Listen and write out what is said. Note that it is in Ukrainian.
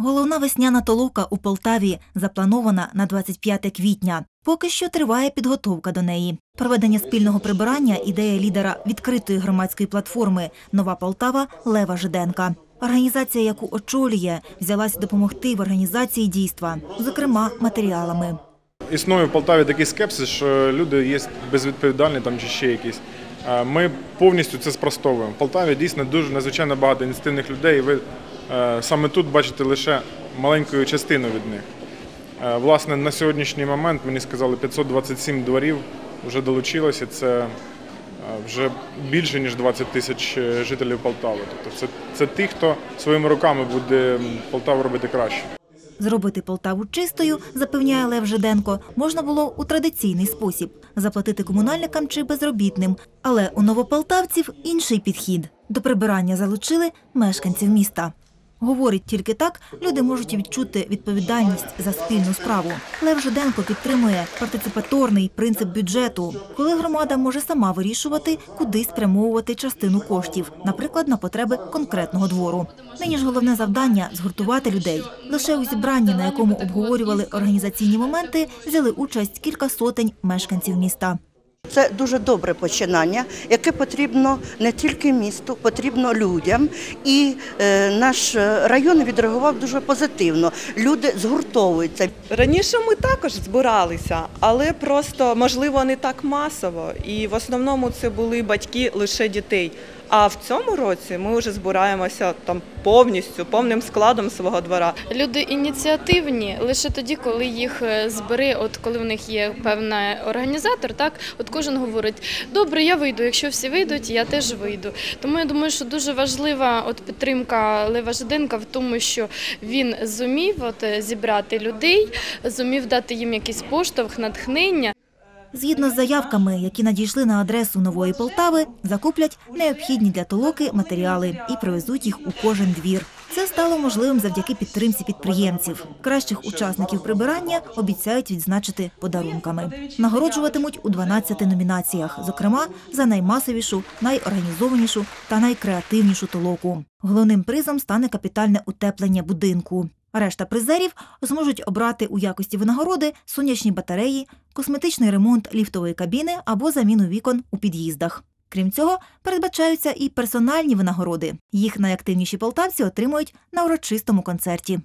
Головна весняна толока у Полтаві запланована на 25 квітня. Поки що триває підготовка до неї. Проведення спільного прибирання ідея лідера відкритої громадської платформи Нова Полтава Лева Жиденка. Організація, яку очолює, взялась допомогти в організації дійства, зокрема матеріалами. Існує в Полтаві такий скепсис, що люди є безвідповідальні там чи ще якісь. Ми повністю це спростовуємо. В Полтаві дійсно дуже надзвичайно багато ініціативних людей. Саме тут бачите лише маленьку частину від них. Е, Власне, на сьогоднішній момент мені сказали 527 дворів вже долучилося. Це е, вже більше ніж 20 тисяч е, жителів Полтави. Тобто це, це ті, хто своїми руками буде Полтаву робити краще. Зробити Полтаву чистою, запевняє Лев Жиденко, можна було у традиційний спосіб заплатити комунальникам чи безробітним. Але у новополтавців інший підхід. До прибирання залучили мешканців міста. Говорить, тільки так люди можуть відчути відповідальність за спільну справу. Лев Жиденко підтримує партиципаторний принцип бюджету, коли громада може сама вирішувати, куди спрямовувати частину коштів, наприклад, на потреби конкретного двору. Нині ж головне завдання згуртувати людей. Лише у зібранні, на якому обговорювали організаційні моменти, взяли участь кілька сотень мешканців міста. Це дуже добре починання, яке потрібно не тільки місту, потрібно людям. І е, наш район відреагував дуже позитивно. Люди згуртовуються. Раніше ми також збиралися, але просто можливо не так масово. І в основному це були батьки лише дітей. А в цьому році ми вже збираємося там повністю, повним складом свого двора. Люди ініціативні лише тоді, коли їх е, збере, от коли в них є певний організатор, так от кожен говорить: добре, я вийду. Якщо всі вийдуть, я теж вийду. Тому я думаю, що дуже важлива от підтримка Лева Жиденка в тому, що він зумів от е, зібрати людей, зумів дати їм якийсь поштовх, натхнення. Згідно з заявками, які надійшли на адресу нової Полтави, закуплять необхідні для толоки матеріали і привезуть їх у кожен двір. Це стало можливим завдяки підтримці підприємців. Кращих учасників прибирання обіцяють відзначити подарунками. Нагороджуватимуть у 12 номінаціях, зокрема за наймасовішу, найорганізованішу та найкреативнішу толоку. Головним призом стане капітальне утеплення будинку. Решта призерів зможуть обрати у якості винагороди сонячні батареї, косметичний ремонт ліфтової кабіни або заміну вікон у під'їздах. Крім цього, передбачаються і персональні винагороди. Їх найактивніші полтавці отримують на урочистому концерті.